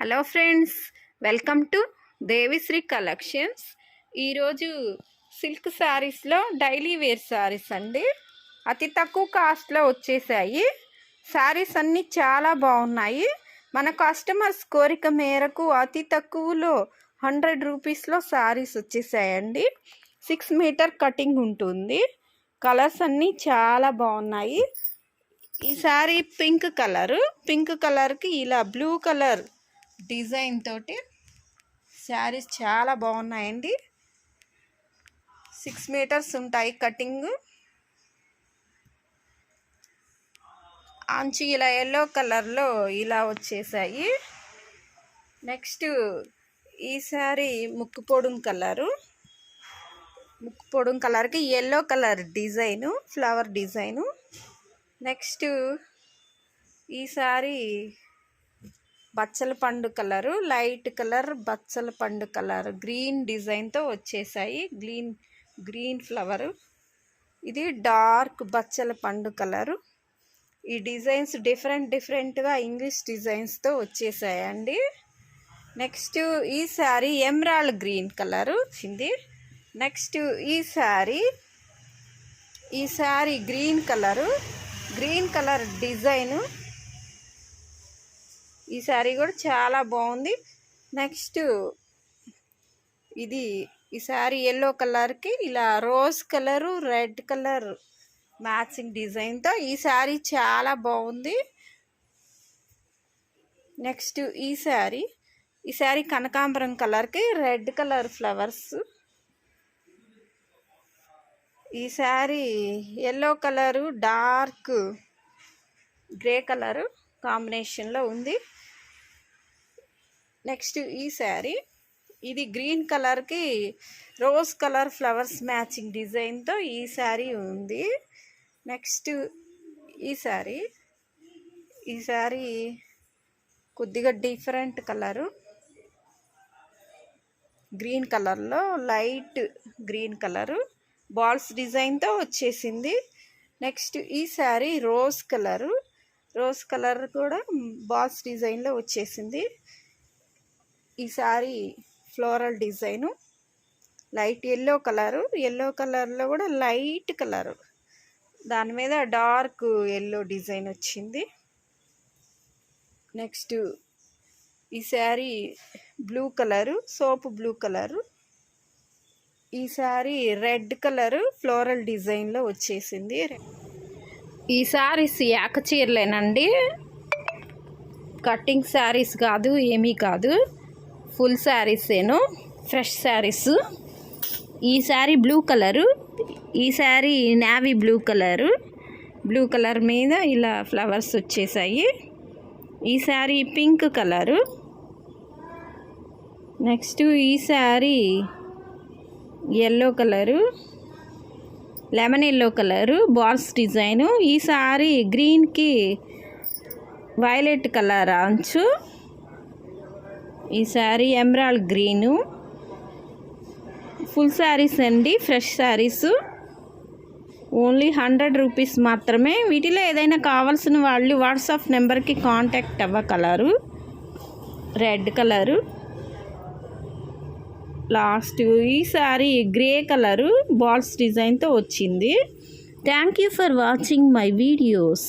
Hello friends welcome to Devisri collections. ఈరోజు silk శారీస్లో daily wear saris అండి. అతి తక్కువ కాస్ట్లో వచ్చేసాయి. శారీస్ అన్నీ చాలా బాగున్నాయి. మన కస్టమర్స్ కోరిక మేరకు అతి తక్కువలో హండ్రెడ్ రూపీస్లో శారీస్ వచ్చేసాయండి. సిక్స్ మీటర్ కటింగ్ ఉంటుంది. కలర్స్ అన్నీ చాలా బాగున్నాయి. ఈ శారీ పింక్ కలరు. పింక్ కలర్కి ఇలా బ్లూ కలర్ డిజైన్ తోటి శారీస్ చాలా బాగున్నాయండి. సిక్స్ మీటర్స్ ఉంటాయి కటింగ్. అంచు ఇలా ఎల్లో కలర్లో ఇలా వచ్చేసాయి. నెక్స్ట్ ఈ శారీ ముక్కు పొడుం కలరు. ముక్కు పొడుం కలర్కి yellow colour design flower design. Next ఈ శారీ బచ్చల పండు కలరు లైట్ కలర్ బచ్చల పండు కలర్. గ్రీన్ డిజైన్తో వచ్చేసాయి. Green green flower. ఇది డార్క్ బచ్చల పండు కలరు. ఈ డిజైన్స్ డిఫరెంట్ డిఫరెంట్గా ఇంగ్లీష్ డిజైన్స్తో వచ్చేసాయండి. నెక్స్ట్ ఈ శారీ ఎమరాల్డ్ గ్రీన్ కలరు వచ్చింది నెక్స్ట్ ఈ శారీ ఈ sari green colour. Green colour design ఈ శారీ కూడా చాలా బాగుంది. నెక్స్ట్ ఇది ఈ శారీ ఎల్లో కలర్కి ఇలా rose colour red colour matching డిజైన్తో ఈ శారీ చాలా బాగుంది. నెక్స్ట్ ఈ శారీ ఈ శారీ కనకాంబరం కలర్కి రెడ్ కలర్ ఫ్లవర్స్ ఈ sari yellow colour dark grey colour కాంబినేషన్లో ఉంది. నెక్స్ట్ ఈ శారీ. ఇది గ్రీన్ కలర్కి రోజ్ కలర్ ఫ్లవర్స్ మ్యాచింగ్ డిజైన్తో ఈ శారీ ఉంది. నెక్స్ట్ ఈ శారీ. ఈ శారీ కొద్దిగా డిఫరెంట్ కలరు. గ్రీన్ కలర్లో లైట్ గ్రీన్ కలరు. బాల్స్ డిజైన్తో వచ్చేసింది. నెక్స్ట్ ఈ sari rose colour. Rose colour కూడా బాస్ డిజైన్లో వచ్చేసింది. ఈ sari floral design. Light yellow colour. Yellow కలర్లో కూడా లైట్ కలరు. దాని మీద డార్క్ ఎల్లో డిజైన్ వచ్చింది. నెక్స్ట్ ఈ sari blue colour soap blue colour. ఈ శారీ రెడ్ కలరు ఫ్లోరల్ డిజైన్లో వచ్చేసింది. ఈ శారీస్ యాక చీరలేనండి కటింగ్ శారీస్ కాదు ఏమీ కాదు. ఫుల్ శారీసేను ఫ్రెష్ శారీస్. ఈ శారీ బ్లూ కలరు ఈ sari navy blue colour. Blue colour మీద ఇలా ఫ్లవర్స్ వచ్చేసాయి. ఈ శారీ పింక్ కలరు. నెక్స్ట్ ఈ sari yellow colour. Lemon yellow colour balls design. ఈ గ్రీన్కి వైలెట్ కలర్ అంచు. ఈ sari emerald green. Full saris అండి fresh saris only hundred rupees మాత్రమే. వీటిలో ఏదైనా కావాల్సిన వాళ్ళు వాట్సాప్ నెంబర్కి కాంటాక్ట్ అవ్వగలరు రెడ్ కలరు. లాస్ట్ ఈ సారీ గ్రే కలరు బాల్స్ డిజైన్తో వచ్చింది. Thank you for watching my videos